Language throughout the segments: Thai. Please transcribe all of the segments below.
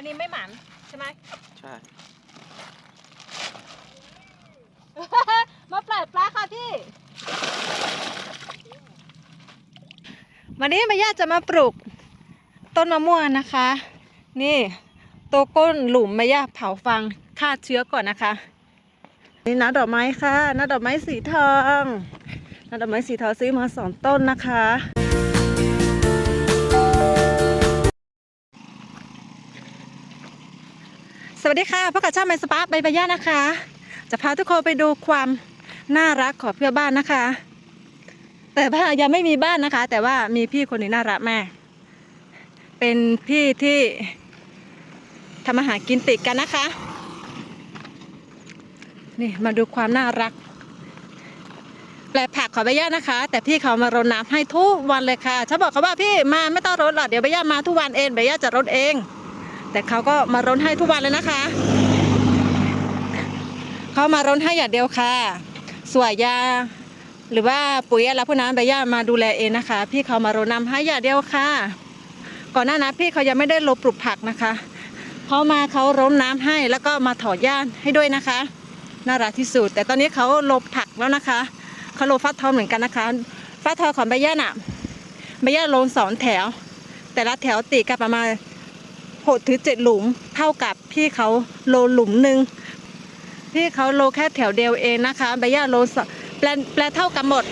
วันนี้ไม่หมันใช่ไหม ใช่ มาปล่อยปลาค่ะพี่ วันนี้แม่ย่าจะมาปลูก ต้นมะม่วงนะคะ นี่ตัวก้นหลุมแม่ย่าเผาฟังฆ่าเชื้อก่อนนะคะ นี่น้าดอกไม้ค่ะน้าดอกไม้สีทองน้าดอกไม้สีทองซื้อมาสองต้นนะคะ สวัสดีค่ะพบกับช่างไมสปาใบใบย่านะคะ จะพาทุกคนไปดูความน่ารักของเพื่อนบ้านนะคะ แต่ว่ายังไม่มีบ้านนะคะ แต่ว่ามีพี่คนหนี้น่ารักมาก เป็นพี่ที่ทำอาหารกินติดกันนะคะ นี่มาดูความน่ารัก แปลผักขอใบย่านะคะ แต่พี่เขามารดน้ำให้ทุกวันเลยค่ะฉันบอกเขาว่าพี่มาไม่ต้องรดหรอกเดี๋ยวใบย่ามาทุกวันเองใบย่าจะรดเอง แต่เขาก็มารดให้ทุกวันเลยนะคะ เขามารดให้อย่างเดียวค่ะ สวยยา หรือว่าปุ๋ยอะไรพวกนั้นใบย่ามาดูแลเองนะคะ พี่เขามารดน้ำให้อย่างเดียวค่ะ ก่อนหน้านั้นพี่เขายังไม่ได้ลบปลูกผักนะคะเขามาเขารดน้ำให้แล้วก็มาถอดหญ้าให้ด้วยนะคะ น่ารักที่สุด แต่ตอนนี้เขาลบผักแล้วนะคะเขาลบฟักทองเหมือนกันนะคะฟักทองของใบย่าน่ะใบย่าลงสองแถว แต่ละแถวติดกันประมาณ หกถึงเจ็ดหลุมเท่ากับพี่เขาโลหลุมหนึ่งพี่เขาโลแค่แถวเดียวเองนะคะใบหญ้าโลสแปลแปลเท่ากันหมด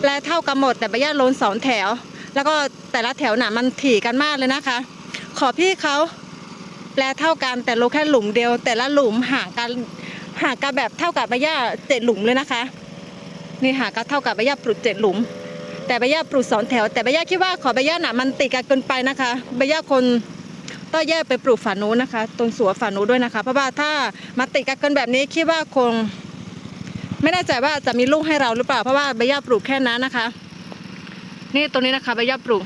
แปลเท่ากันหมด แต่ใบหญ้าโลสองแถว แล้วก็แต่ละแถวหน่ะมันถี่กันมากเลยนะคะ ขอพี่เขาแปลเท่ากันแต่โลแค่หลุมเดียว แต่ละหลุมห่างกันห่างกันแบบเท่ากับใบหญ้าเจ็ดหลุมเลยนะคะนี่ห่างกันเท่ากับใบหญ้าปลูกเจ็ดหลุม แต่ใบหญ้าปลูกสองแถว แต่ใบหญ้าคิดว่าขอใบหญ้าน่ะมันติดกันเกินไปนะคะใบหญ้าคน ต้องแยกไปปลูกฝานู้นนะคะ ตรงสวนฝานู้นด้วยนะคะ เพราะว่าถ้ามาติดกันแบบนี้คิดว่าคง ไม่แน่ใจว่าจะมีลูกให้เราหรือเปล่า เพราะว่าใบหญ้าปลูกแค่นั้นนะคะ นี่ตรงนี้นะคะใบหญ้าปลูก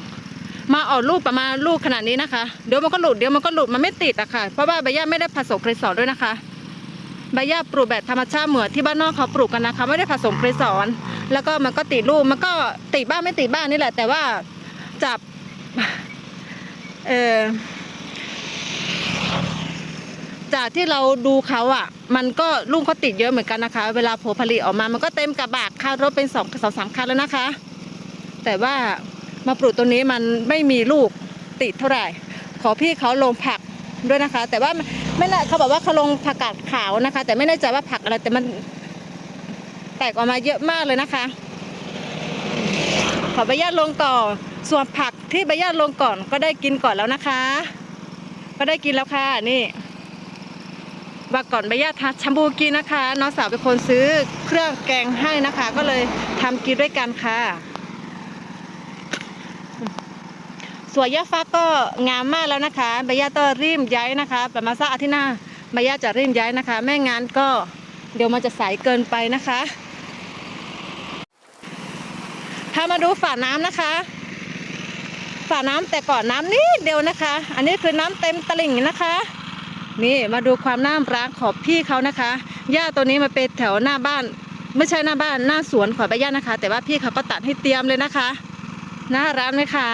มาออกลูกประมาณลูกขนาดนี้นะคะ เดี๋ยวมันก็หลุดเดี๋ยวมันก็หลุดมันไม่ติดอะค่ะเพราะว่าใบหญ้าไม่ได้ผสมเกสรด้วยนะคะใบหญ้าปลูกแบบธรรมชาติเหมือนที่บ้านนอกเขาปลูกกันนะคะไม่ได้ผสมเกสรแล้วก็มันก็ติดลูกมันก็ติดบ้างไม่ติดบ้างนี่แหละ แต่ว่าจับเออ จากที่เราดูเขาอะ มันก็ลูกเขาติดเยอะเหมือนกันนะคะ เวลาโผลผลิตออกมา มันก็เต็มกระบะคันรถเป็นสองสองสามคันแล้วนะคะ แต่ว่ามาปลูกตัวนี้มันไม่มีลูกติดเท่าไหร่ ขอพี่เขาลงผักด้วยนะคะ แต่ว่าไม่แน่เขาบอกว่าเขาลงผักกาดขาวนะคะ แต่ไม่แน่ใจว่าผักอะไรแต่มันแตกออกมาเยอะมากเลยนะคะ ขอใบญาตลงก่อนส่วนผักที่ใบญาตลงก่อนก็ได้กินก่อนแล้วนะคะ ก็ได้กินแล้วค่ะนี่ ว่าก่อนใบญาติชัมบูกินนะคะ น้องสาวเป็นคนซื้อเครื่องแกงให้นะคะ ก็เลยทำกินด้วยกันค่ะส่วนย่าฟักก็งามมากแล้วนะคะใบญาติต้องรีบย้ายนะคะประมาณสักอาทิตย์หน้าใบญาติจะรีบย้ายนะคะไม่งั้นก็เดี๋ยวมันจะใสเกินไปนะคะถ้ามาดูฝาน้ำนะคะฝาน้ำแต่ก่อนน้ำนิดเดียวนะคะ อันนี้คือน้ำเต็มตลิ่งนะคะ นี่มาดูความน่ารักของพี่เขานะคะหญ้าตัวนี้มาเป็นแถวหน้าบ้าน ไม่ใช่หน้าบ้านหน้าสวนขอใบหญ้านะคะ แต่ว่าพี่เขาก็ตัดให้เตรียมเลยนะคะน่ารักไหมคะ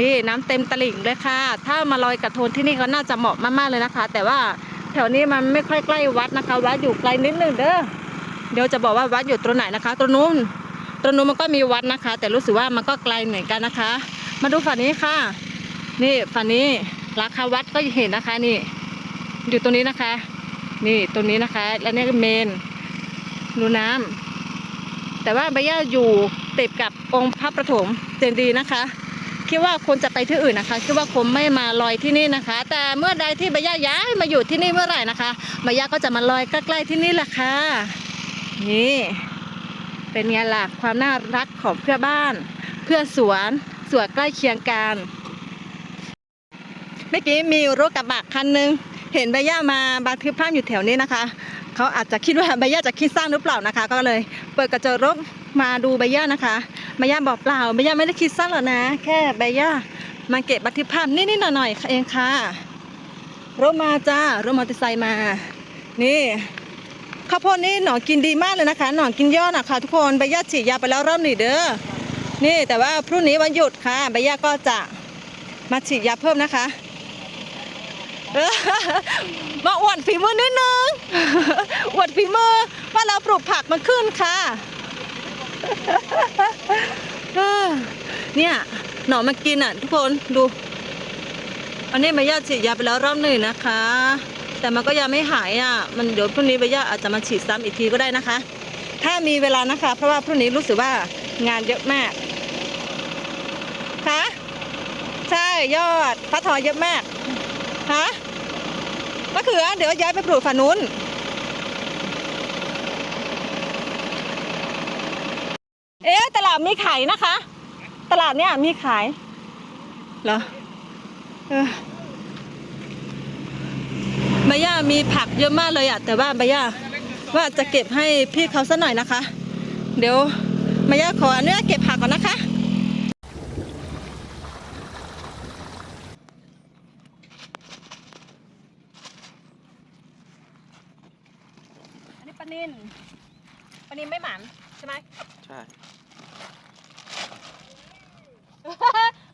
นี่น้ำเต็มตลิ่งเลยค่ะ ถ้ามาลอยกระทงที่นี่ก็น่าจะเหมาะมากๆเลยนะคะ แต่ว่าแถวนี้มันไม่ค่อยใกล้วัดนะคะ วัดอยู่ไกลนิดนึงเด้อเดี๋ยวจะบอกว่าวัดอยู่ตรงไหนนะคะ ตรงนู้นตรงนู้นมันก็มีวัดนะคะ แต่รู้สึกว่ามันก็ไกลเหมือนกันนะคะ มาดูฝั่งนี้ค่ะ นี่ฝั่งนี้ราคาวัดก็เห็นนะคะนี่ อยู่ตรงนี้นะคะ นี่ตรงนี้นะคะ แล้วนี่ก็เมนรูน้ำแต่ว่าใบย่าอยู่ติดกับองค์พระประถมเจดีย์นะคะ คิดว่าคนจะไปที่อื่นนะคะ คิดว่าคงไม่มาลอยที่นี่นะคะ แต่เมื่อใดที่ใบย่าย้ายมาอยู่ที่นี่เมื่อไหร่นะคะใบย่าก็จะมาลอยใกล้ๆที่นี่แหละค่ะ นี่เป็นไงล่ะความน่ารักของเพื่อบ้าน เพื่อสวนสวนใกล้เคียงกัน เมื่อกี้มีรถกระบะคันหนึ่ง เห็นใบย่ามาบันทึกภาพอยู่แถวนี้นะคะเขาอาจจะคิดว่าใบย่าจะคิดสั้นหรือเปล่านะคะ ก็เลยเปิดกระจกรถมาดูใบย่านะคะใบย่าบอกเปล่าใบย่าไม่ได้คิดสั้นหรอกนะ แค่ใบย่ามาเก็บบันทึกภาพนิดๆหน่อยๆเองค่ะรถมาจ้ารถมอเตอร์ไซค์มา นี่ข้าวโพดนี่หนอนกินดีมากเลยนะคะ หนอนกินยอดนะคะทุกคนใบย่าฉีดยาไปแล้วรอบหนึ่งเด้อนี่แต่ว่าพรุ่งนี้วันหยุดค่ะใบย่าก็จะมาฉีดยาเพิ่มนะคะ มาอวดฝีมือนิดนึง อวดฝีมือว่าเราปลูกผักมันขึ้นค่ะเนี่ยหนอนมากินอะ ทุกคนดู อันนี้มาย่าฉีดยาไปแล้วรอบหนึ่งนะคะ แต่มันก็ยังไม่หายอะ มันเดี๋ยวพรุ่งนี้มาย่าอาจจะมาฉีดซ้ำอีกทีก็ได้นะคะ ถ้ามีเวลานะคะ เพราะว่าพรุ่งนี้รู้สึกว่างานเยอะมาก คะ ใช่ยอดฟักทอเยอะมาก ฮะมะเขือ เดี๋ยวย้ายไปปลูกฝั่งนู้น เอ๊ะตลาดมีขายนะคะ ตลาดเนี่ยมีขายเหรอเออใบย่ามีผักเยอะมากเลยอะแต่ว่าใบย่าว่าจะเก็บให้พี่เขาสักหน่อยนะคะ เดี๋ยวใบย่าขออนุญาตเก็บผักก่อนนะคะ อันนี้ปลานินปลานินไม่หมันใช่ไหม ใช่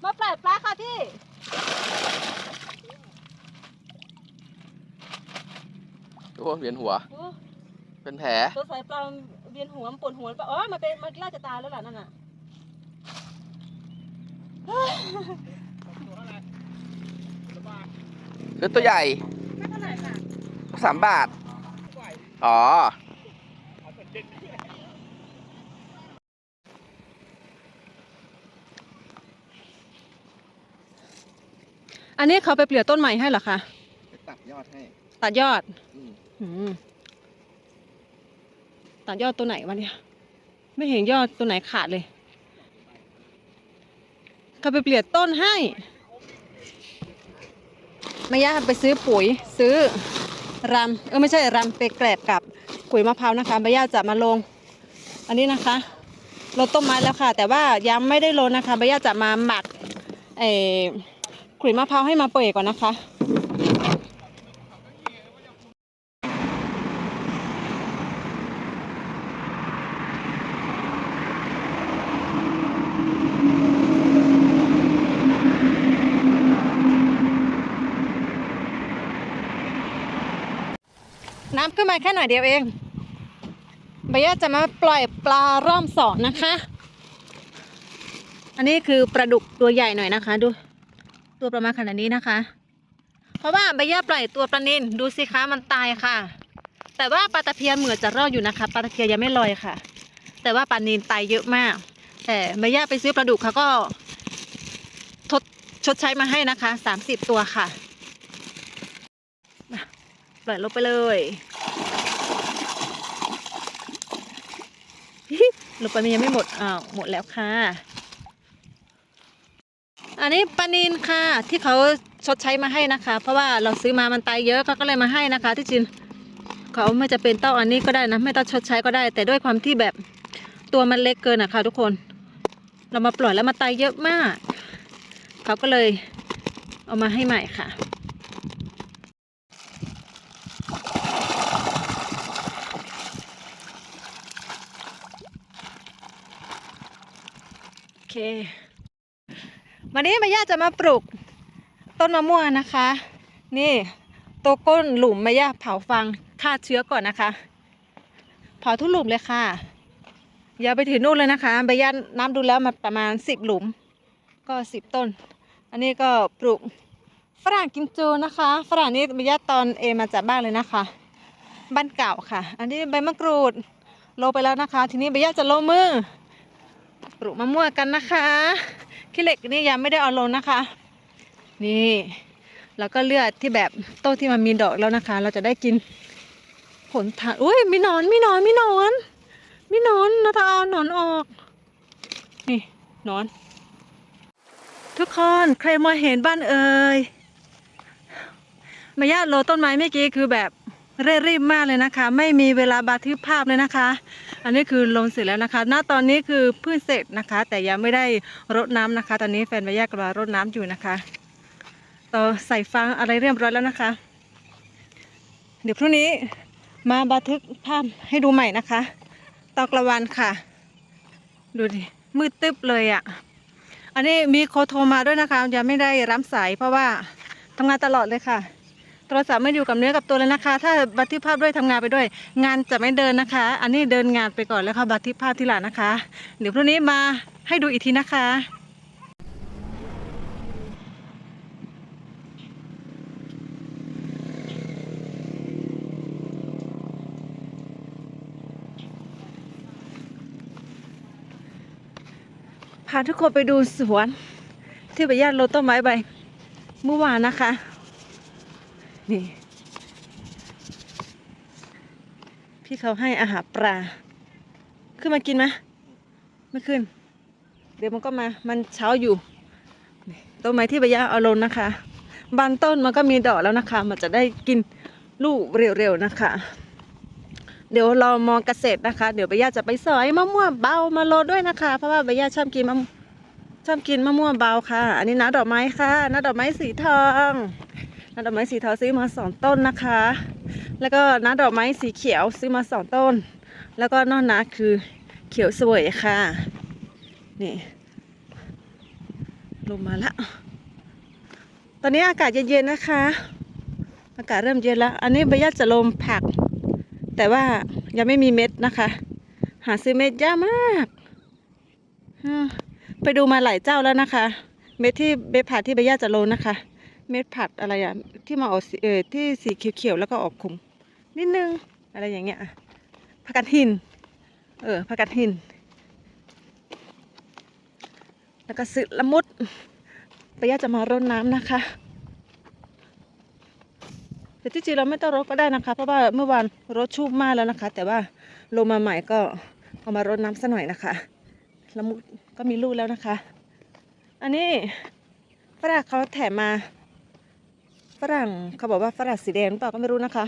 มาปล่อยปลาค่ะพี่ ทุกคนเวียนหัว โอ้เป็นแผล ตัวสายปลาเวียนหัวมันปวดหัวปะอ๋อมันเป็นมันใกล้จะตายแล้วล่ะนั่นน่ะคือตัวใหญ่ไม่เท่าไหร่ค่ะสามบาท อ๋อ อันนี้เขาไปเปลี่ยนต้นใหม่ให้เหรอคะตัดยอดให้ ตัดยอดอืมอืม ตัดยอดตัวไหนวะเนี่ย ไม่เห็นยอดตัวไหนขาดเลยเขาไปเปลี่ยนต้นให้ไม่ยากไปซื้อปุ๋ยซื้อรำเออไม่ใช่รำไปแกลบกับขุยมะพร้าวนะคะไม่ยากจะมาลง อันนี้นะคะลดต้นไม้แล้วค่ะ แต่ว่ายังไม่ได้ลดนะคะไม่ยากจะมาหมักเออขุยมะพร้าวให้มาเปื่อยก่อนนะคะ น้ำขึ้นมาแค่หน่อยเดียวเองใบย่าจะมาปล่อยปลาร่อมสอนนะคะ อันนี้คือปลาดุกตัวใหญ่หน่อยนะคะ ดู ตัวประมาณขนาดนี้นะคะ เพราะว่าใบย่าปล่อยตัวปลานินดูสิคะมันตายค่ะ แต่ว่าปลาตะเพียนเหมือนจะรอดอยู่นะคะปลาตะเพียนยังไม่ลอยค่ะ แต่ว่าปลานินตายเยอะมาก แต่ใบย่าไปซื้อปลาดุกเขาก็ทดชดใช้มาให้นะคะสามสิบตัวค่ะปล่อยลงไปเลย ลงไปมันยังไม่หมด อ้าว หมดแล้วค่ะ อันนี้ปลานินค่ะ ที่เขาชดใช้มาให้นะคะ เพราะว่าเราซื้อมามันตายเยอะเขาก็เลยมาให้นะคะ ที่จริงเขาไม่จะเป็นเต้าอันนี้ก็ได้นะ ไม่ต้องชดใช้ก็ได้ แต่ด้วยความที่แบบตัวมันเล็กเกินนะคะทุกคน เรามาปล่อยแล้วมาตายเยอะมาก เขาก็เลยเอามาให้ใหม่ค่ะ โอเค วันนี้แม่ย่าจะมาปลูกต้นมะม่วงนะคะ นี่ตัวก้นหลุมแม่ย่าเผาฟางฆ่าเชื้อก่อนนะคะ เผาทุกหลุมเลยค่ะ อย่าไปถึงนู่นเลยนะคะแม่ย่าน้ำดูแล้วมาประมาณสิบหลุม ก็สิบต้น อันนี้ก็ปลูกฝรั่งกิมจูนะคะ ฝรั่งนี้แม่ย่าตอนเอมาจากบ้านเลยนะคะ บ้านเก่าค่ะ อันนี้ใบมะกรูดโรยไปแล้วนะคะ ทีนี้แม่ย่าจะโรยมือ ปลูกมะม่วงกันนะคะขี้เหล็กนี่ยังไม่ได้เอาลงนะคะ นี่แล้วก็เลือดที่แบบต้นที่มันมีดอกแล้วนะคะ เราจะได้กินผลทานอุ้ยมีนอนมีนอนมีนอนมีนอนเราจะเอาหนอนออก นี่นอน ทุกคนใครมาเห็นบ้านเอ่ยมาญาติโลต้นไม้เมื่อกี้คือแบบ เร่รีบมากเลยนะคะ ไม่มีเวลาบันทึกภาพเลยนะคะ อันนี้คือลงเสร็จแล้วนะคะ ณตอนนี้คือเพิ่งเสร็จนะคะ แต่ยังไม่ได้รดน้ำนะคะ ตอนนี้แฟนมาแยกกำลังรดน้ำอยู่นะคะต่อใส่ฟางอะไรเรียบร้อยแล้วนะคะ เดี๋ยวพรุ่งนี้มาบันทึกภาพให้ดูใหม่นะคะ ตอกลางวันค่ะ ดูดิมืดตึ๊บเลยอะ่ะ อันนี้มีโคโทรมาด้วยนะคะยังไม่ได้รับสายเพราะว่าทำงานตลอดเลยค่ะ โทรศัพท์ไม่อยู่กับเนื้อกับตัวเลยนะคะ ถ้าบันทึกภาพด้วยทำงานไปด้วย งานจะไม่เดินนะคะ อันนี้เดินงานไปก่อนแล้วค่ะบันทึกภาพที่หลังนะคะ เดี๋ยวพรุ่งนี้มาให้ดูอีกทีนะคะพาทุกคนไปดูสวนที่ใบหญ้าโรต้นไม้ใบเมื่อวานนะคะ นี่ พี่เขาให้อาหารปลา ขึ้นมากินไหมไม่ขึ้น เดี๋ยวมันก็มา มันเช้าอยู่ ต้นไม้ที่ใบหญ้าเอาลงนะคะ บานต้นมันก็มีดอกแล้วนะคะ มันจะได้กินลูกเร็วๆนะคะ เดี๋ยวเรอมองเกษตรนะคะ เดี๋ยวใบหญ้าจะไปสอยมะม่วงเบามาโรยด้วยนะคะ เพราะว่าใบหญ้าชอบกินมะชอบกินมะม่วงเบาค่ะ อันนี้น้าดอกไม้ค่ะน้าดอกไม้สีทอง น้าดอกไม้สีทอซื้อมาสองต้นนะคะ แล้วก็น้าดอกไม้สีเขียวซื้อมาสองต้น แล้วก็นอกนั้นคือเขียวสวยค่ะ นี่ลงมาละ ตอนนี้อากาศเย็นๆนะคะ อากาศเริ่มเย็นแล้ว อันนี้ใบหญ้าจะลมผัก แต่ว่ายังไม่มีเม็ดนะคะ หาซื้อเม็ดยากมากไปดูมาหลายเจ้าแล้วนะคะ เม็ดที่เม็ดผัดที่ใบหญ้าจะโลนะคะ เม็ดผัดอะไรอะที่มาออกสีเออที่สีเขียวๆแล้วก็ออกขุมนิดนึงอะไรอย่างเงี้ยอะผักกาดหิน เออผักกาดหิน แล้วก็ซื้อละมุดใบหญ้าจะมารดน้ำนะคะแต่ที่จริงเราไม่ต้องรดก็ได้นะคะ เพราะว่าเมื่อวานรดชุบมากแล้วนะคะ แต่ว่าลงมาใหม่ก็เอามารดน้ำสัหน่อยนะคะละมุดก็มีลูกแล้วนะคะ อันนี้ฝรั่งเขาแถมมา ฝรั่งเขาบอกว่าฝรั่งสีแดงหรือเปล่าก็ไม่รู้นะคะ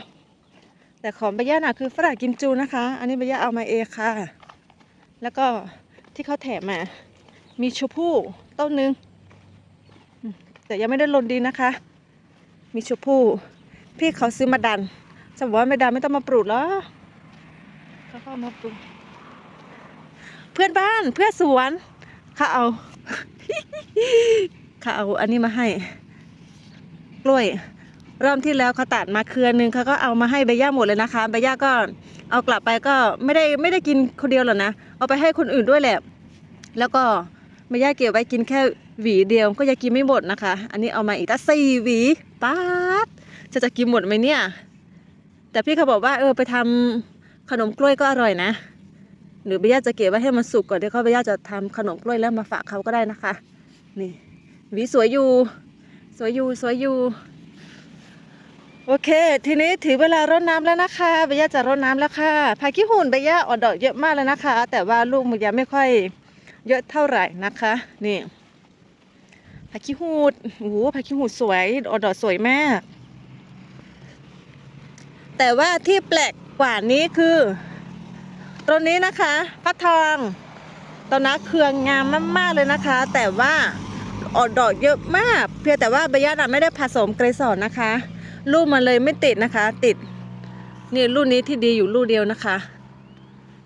แต่ของใบย่าน่ะคือฝรั่งกิมจูนะคะ อันนี้ใบย่าเอามาเองค่ะ แล้วก็ที่เขาแถมมา มีชมพู่ต้นหนึง แต่ยังไม่ได้ลนดินะคะ มีชมพู่พี่เขาซื้อมาดันจะบอกว่าไม่ดันไม่ต้องมาปลูกแล้วเขาเข้ามาปลูกเพื่อนบ้านเพื่อนสวนเขาเอาเขาเอาอันนี้มาให้ กล้วยรอบที่แล้วเขาตัดมาเครือนึงเขาก็เอามาให้ใบย่าหมดเลยนะคะใบย่าก็เอากลับไปก็ไม่ได้ไม่ได้กินคนเดียวหรอกนะ เอาไปให้คนอื่นด้วยแหละ แล้วก็ใบย่าเก็บไว้กินแค่หวีเดียวก็ยังกินไม่หมดนะคะ อันนี้เอามาอีกตั้งสี่หวีป๊าดจะจะกินหมดไหมเนี่ย แต่พี่เขาบอกว่าเออไปทำขนมกล้วยก็อร่อยนะ หรือใบย่าจะเก็บไว้ให้มันสุกก่อนเดี๋ยวเขาใบย่าจะทำขนมกล้วยแล้วมาฝากเขาก็ได้นะคะ นี่หวีสวยอยู่ สวยอยู่สวยอยู่ โอเค ทีนี้ถือเวลารดน้ำแล้วนะคะใบย่าจะรดน้ำแล้วค่ะผักขี้หุ่นใบย่าออกดอกเยอะมากแล้วนะคะ แต่ว่าลูกมันยังไม่ค่อยเยอะเท่าไหร่นะคะ นี่ผักขี้หูดโอ้โหผักขี้หูดสวยออกดอกสวยมาก แต่ว่าที่แปลกกว่านี้คือต้นนี้นะคะฟักทองต้นนั้นเครืองงามมากๆเลยนะคะ แต่ว่า ออกดอกเยอะมาก เพียงแต่ว่าใบหญ้าน่ะไม่ได้ผสมเกสรนะคะ ลูกมันเลยไม่ติดนะคะ ติดนี่ลูกนี้ที่ดีอยู่ลูกเดียวนะคะ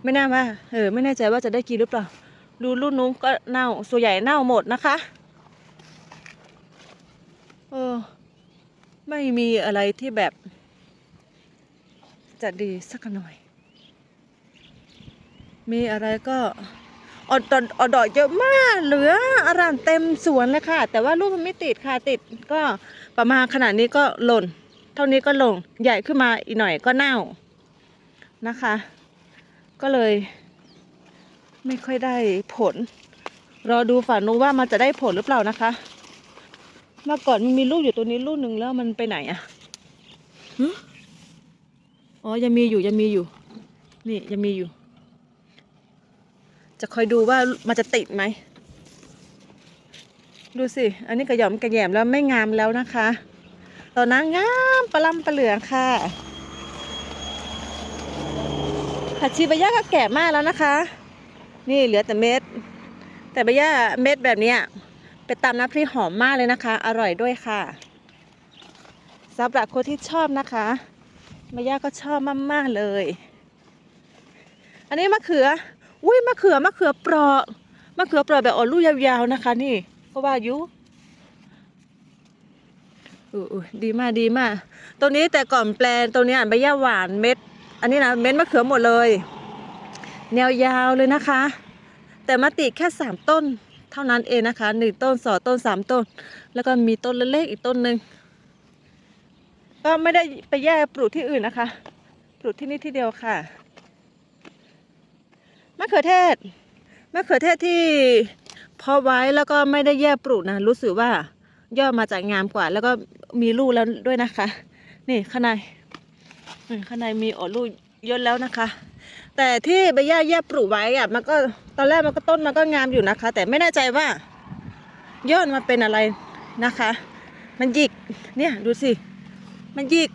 ไม่น่ว่าเออไม่แน่ใจว่าจะได้กินหรือเปล่า ดูลูกนู้นก็เน่าส่วนใหญ่เน่าหมดนะคะเออไม่มีอะไรที่แบบ จะดีสักหน่อย มีอะไรก็ อดอกอดดอกเยอะมาก เหลืออารามเต็มสวนเลยค่ะ แต่ว่าลูกมันไม่ติดค่ะติดก็ประมาณขนาดนี้ก็หล่น เท่านี้ก็ลงใหญ่ขึ้นมาอีกหน่อยก็เน่านะคะ ก็เลย ไม่ค่อยได้ผล รอดูฝันนู้ว่ามันจะได้ผลหรือเปล่านะคะ เมื่อก่อนมันมีลูกอยู่ตัวนี้ลูกหนึ่งแล้วมันไปไหนอะอ๋อยังมีอยู่ยังมีอยู่ นี่ยังมีอยู่ จะคอยดูว่ามันจะติดไหม ดูสิ อันนี้กระหย่อมกระแยมแล้วไม่งามแล้วนะคะตอนนั้นงามปลาล่ำปลาเหลืองค่ะผัดชีใบย่าก็แก่มากแล้วนะคะ นี่เหลือแต่เม็ด แต่ใบย่าเม็ดแบบนี้ไปตำน้ำพริกหอมมากเลยนะคะ อร่อยด้วยค่ะสำหรับคนที่ชอบนะคะมายาก็ชอบมากๆเลย อันนี้มะเขือ อุ้ยมะเขือมะเขือเปราะมะเขือเปราะแบบอ่อนลูกยาวๆนะคะ นี่ก็ว่าอยุอู้อู้ดีมากดีมากตัวนี้แต่ก่อนแปลนตัวนี้อ่านใบหญ้าหวานเม็ด อันนี้นะเม็ดมะเขือหมดเลย แนวยาวเลยนะคะ แต่มาติดแค่สามต้น เท่านั้นเองนะคะหนึ่งต้นสองต้นสามต้น แล้วก็มีต้นเล็กๆอีกต้นหนึ่งก็ไม่ได้ไปแยกปลูกที่อื่นนะคะ ปลูกที่นี่ที่เดียวค่ะะเขือเทศมะเขือเทศที่เพาะไว้แล้วก็ไม่ได้แยกปลูกนะรู้สึกว่าย่อมาจากงามกว่า แล้วก็มีลูกแล้วด้วยนะคะ นี่ข้างในข้างในมีออกลูกเยอะแล้วนะคะ แต่ที่ใบหญ้าแยกปลูกไว้อะมันก็ตอนแรกมันก็ต้นมันก็งามอยู่นะคะ แต่ไม่แน่ใจว่าย่อมันเป็นอะไรนะคะ มันหยิกเนี่ยดูสิมันหยิก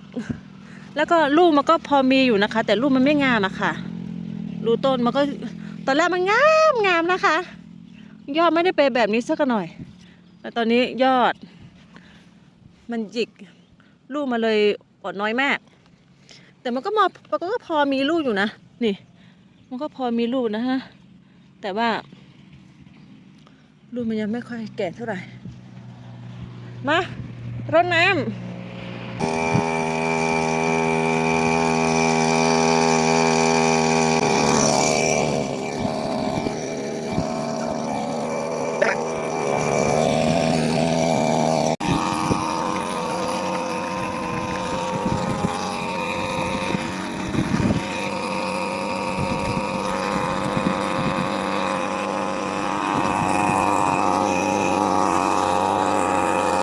แล้วก็ลูกมันก็พอมีอยู่นะคะ แต่ลูกมันไม่งามอะค่ะรูต้นมันก็ ตอนแรกมันงามงามนะคะ ยอดไม่ได้เป็นแบบนี้สักหน่อย แต่ตอนนี้ยอด มันหยิกลูกมาเลยอดน้อยมาก แต่มันก็มามันก็พอมีลูกอยู่นะ นี่ มันก็พอมีลูกนะฮะ แต่ว่า ลูกมันยังไม่ค่อยแก่เท่าไหร่ มารดน้ำ